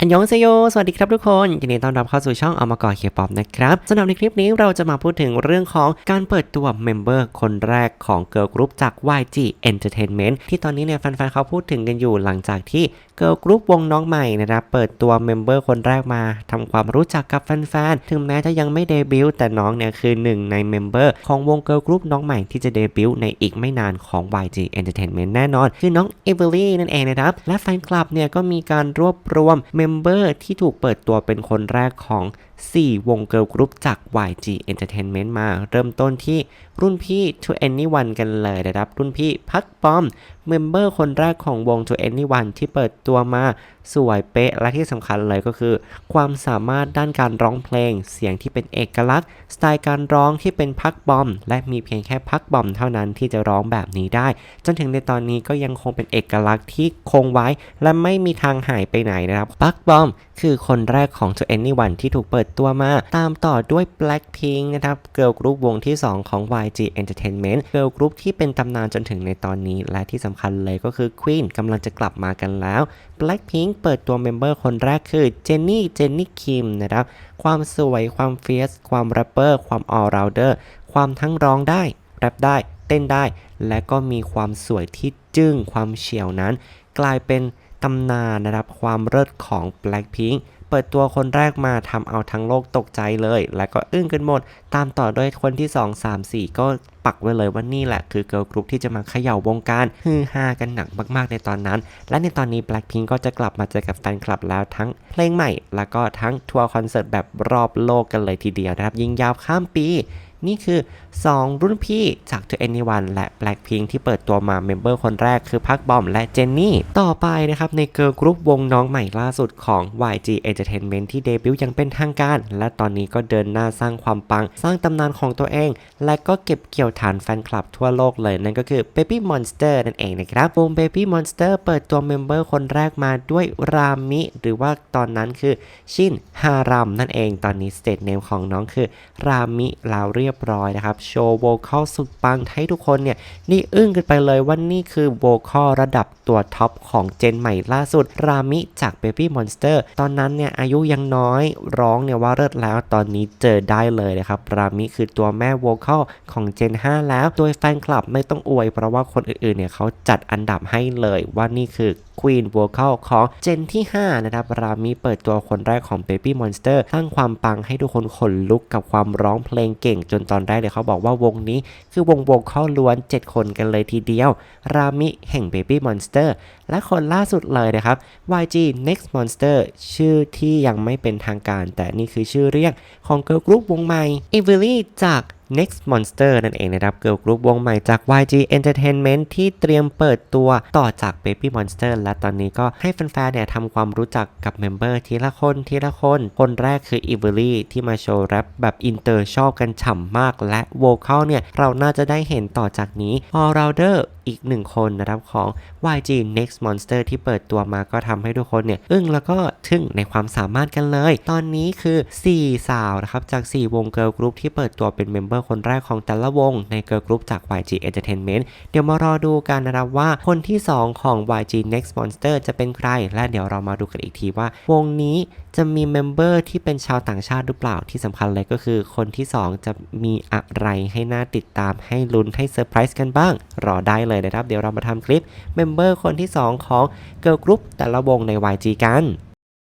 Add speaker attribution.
Speaker 1: อันยองเซโย สวัสดีครับทุกคนยินดีต้อนรับเข้าสู่ช่องเอามาก่อเคป๊อปนะครับสำหรับในคลิปนี้เราจะมาพูดถึงเรื่องของการเปิดตัวเมมเบอร์คนแรกของเกิร์ลกรุ๊ปจาก YG Entertainment ที่ตอนนี้เนี่ยแฟนๆเขาพูดถึงกันอยู่หลังจากที่ เกิร์ลกรุ๊ปวงน้องใหม่นะครับเปิดตัวเมมเบอร์คนแรกมาทำความรู้จักกับแฟนๆ ถึงแม้จะยังไม่เดบิวต์แต่น้องเนี่ยคือหนึ่งในเมมเบอร์ของวงเกิร์ลกรุ๊ปน้องใหม่ที่จะเดบิวต์ในอีกไม่นานของ YG Entertainment แน่นอน คือน้องเอเวอรี่นั่นเองนะครับ และแฟนคลับเนี่ยก็มีการรวบรวมเมมเบอร์ที่ถูกเปิดตัวเป็นคนแรกของ 4 วงเกิร์ลกรุ๊ปจาก YG Entertainment มา เริ่มต้นที่รุ่นพี่ To Anyone กันเลยนะครับ รุ่นพี่พักปอมเมมเบอร์คนแรกของวง To Anyone ที่เปิดตัวมา สวยเป๊ะและที่สำคัญเลยก็คือ ความสามารถด้านการร้องเพลง เสียงที่เป็นเอกลักษณ์ สไตล์การร้องที่เป็นพักบอม และมีเพียงแค่พักบอมเท่านั้นที่จะร้องแบบนี้ได้ จนถึงในตอนนี้ก็ยังคงเป็นเอกลักษณ์ที่คงไว้ และไม่มีทางหายไปไหนนะครับพักบอม คือคนแรกของ To Anyone ที่ถูกเปิดตัวมา ตามต่อด้วย Blackpink นะครับเกิร์ลกรุ๊ปวงที่ 2 ของ YG Entertainment เกิร์ลกรุ๊ปที่เป็นตำนานจนถึงในตอนนี้ และที่สำคัญเลยก็คือ Queen กำลังจะกลับมากันแล้ว Blackpink เปิดตัวเมมเบอร์คนแรกคือเจนนี่เจนนี่คิมนะครับความสวยความเฟียสความแรปเปอร์ความออลราวเดอร์ความทั้งร้องได้แรปได้เต้นได้ และก็มีความสวยที่จึ้งความเฉียวนั้น กลายเป็น ตำนานนะครับความเลิศของ Blackpink เปิดตัวคนแรกมาทำเอาทั้งโลกตกใจเลย และก็อึ้งกันหมด ตามต่อด้วยคนที่ 2 3 4 ก็ปักไว้เลยว่านี่แหละ คือเกิร์ลกรุ๊ปที่จะมาเขย่าวงการฮือฮากันหนักมากๆในตอนนั้น และในตอนนี้ Blackpink ก็จะกลับมาเจอกับแฟนคลับแล้วทั้งเพลงใหม่ แล้วก็ทั้งทัวร์คอนเสิร์ตแบบรอบโลกกันเลยทีเดียวนะครับยิงยาวข้ามปี นี่คือ 2 รุ่นพี่จาก To Anyone และ Blackpink ที่เปิดตัวมาเมมเบอร์คนแรกคือพักบอมและเจนนี่ ต่อไปนะครับในเกิร์ลกรุ๊ปวงน้องใหม่ล่าสุดของ YG Entertainment ที่เดบิวต์ยังเป็นทางการ และตอนนี้ก็เดินหน้าสร้างความปัง สร้างตำนานของตัวเอง และก็เก็บเกี่ยวฐานแฟนคลับทั่วโลกเลย นั่นก็คือ Baby Monster นั่นเองนะครับวง Baby Monster เปิดตัวเมมเบอร์คนแรกมาด้วยรามิ หรือว่าตอนนั้นคือชินฮารัมนั่นเองตอนนี้สเตทเนมของน้องคือรามิล้วเรียบร้อยนะครับ โชว์โวคอลสุดปังให้ทุกคนเนี่ยนี่อึ้งกันไปเลยว่านี่คือโวคอลระดับตัวท็อปของเจนใหม่ล่าสุด รามิจาก Baby Monster ตอนนั้นเนี่ยอายุยังน้อยร้องเนี่ยว่าเลิศแล้วตอนนี้เจอได้เลยนะครับ รามิคือตัวแม่โวคอลของเจน 5 แล้ว โดยแฟนคลับไม่ต้องอวย เพราะว่าคนอื่นๆเนี่ยเขาจัดอันดับให้เลยว่านี่คือ Queen Vocal ของเจนที่ 5 นะครับ รามิเปิดตัวคนแรกของ Baby Monster สร้างความปังให้ทุกคนขนลุกกับความร้องเพลงเก่งจนตอนแรกเลยเขาบอกว่าวงนี้คือวงโวคอลล้วน 7 คนกันเลยทีเดียว รามิแห่ง Baby Monster และคนล่าสุดเลยนะครับ YG Next Monster ชื่อที่ยังไม่เป็นทางการ แต่นี่คือชื่อเรียกของเกิร์ลกรุ๊ปวงใหม่ e v e l y จาก Next Monster นั่นเองนะครับเกิร์ลกรุ๊ปวงใหม่จาก YG Entertainment ที่เตรียมเปิดตัวต่อจาก Baby Monster และตอนนี้ก็ให้แฟนๆเนี่ยทำความรู้จักกับเมมเบอร์ทีละคนทีละคน คนแรกคือ e v e l y ที่มาโชว์แรปแบบอินเตอร์ชอบกันฉ่ำมาก และโวเคอลเนี่ย เราน่าจะได้เห็นต่อจากนี้ All Rounder อีกหนึ่งคนนะครับของ YG Next Monster ที่เปิดตัวมาก็ทำให้ทุกคนเนี่ย อึ้งแล้วก็ทึ่งในความสามารถกันเลย ตอนนี้คือ 4 สาวนะครับจาก 4 วงเกิร์ลกรุ๊ปที่เปิดตัวเป็นเมมเบอร์อร์คนแรกของแต่ละวงในเกิร์ลกรุ๊ปจาก YG Entertainment เดี๋ยวมารอดูกันนะครับว่าคนที่ 2 ของ YG Next Monster จะเป็นใคร และเดี๋ยวเรามาดูกันอีกทีว่า วงนี้จะมีเมมเบอร์ที่เป็นชาวต่างชาติหรือเปล่าที่สำคัญเลยก็คือ คนที่ 2 จะมีอะไรให้น่าติดตามให้ลุ้นให้เซอร์ไพรส์กันบ้าง รอได้เลยนะครับ เดี๋ยวเรามาทำคลิปเมมเบอร์คนที่ 2 ของเกิร์ลกรุ๊ปแต่ละวงใน YG กัน